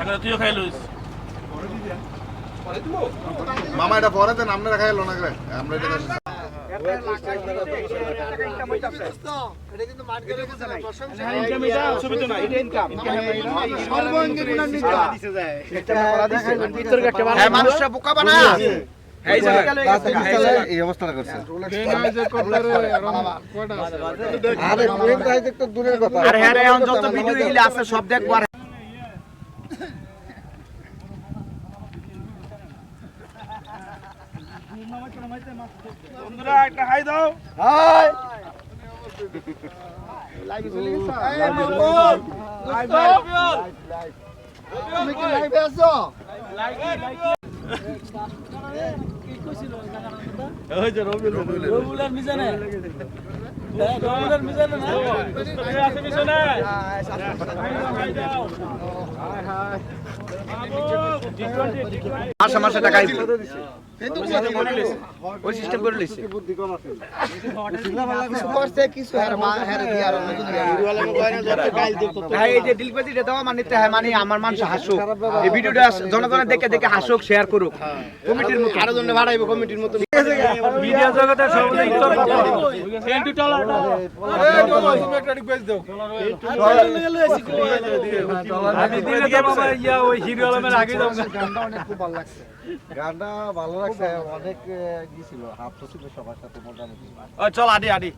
এখন তুইও খাই লইস। মামা এটা পরে দেন আপনারা খাইলো না করে। আমরা এটা হ্যাঁ, মানুষরা বোকা বানায়। এই অবস্থাটা করছে। আরে হ্যাঁ এখন যত ভিডিও এগুলি আছে সব দেখব বন্ধুরা একটা খাই দাও। ওই যে রবিউল রবিউলের মিজানে। রবিউলের মিজানে না? আছে মিশনে। মাসে মাসে টাকা ওই সিস্টেম করে লইছে হ্যাঁ, এই যে ডিলবাজিটা দেওয়া মানে তো হ্যাঁ, মানে আমার মানুষ হাসুক। এই ভিডিওটা জনগণের দেখে দেখে হাসুক শেয়ার করুক। কমিটির মতো। আরও জন্য বাড়াইবো কমিটির মতো। মিডিয়া জগতে সব ইতর সেন্টু টলার আমি দিলে তো বাবা ইয়া ওই হিরো আলমের আগে যাব। গানটা অনেক খুব ভালো লাগছে গানটা ভালো লাগছে অনেক গিয়েছিল হাফ তো ছিল সবার সাথে মোটামুটি। চল আদি আডি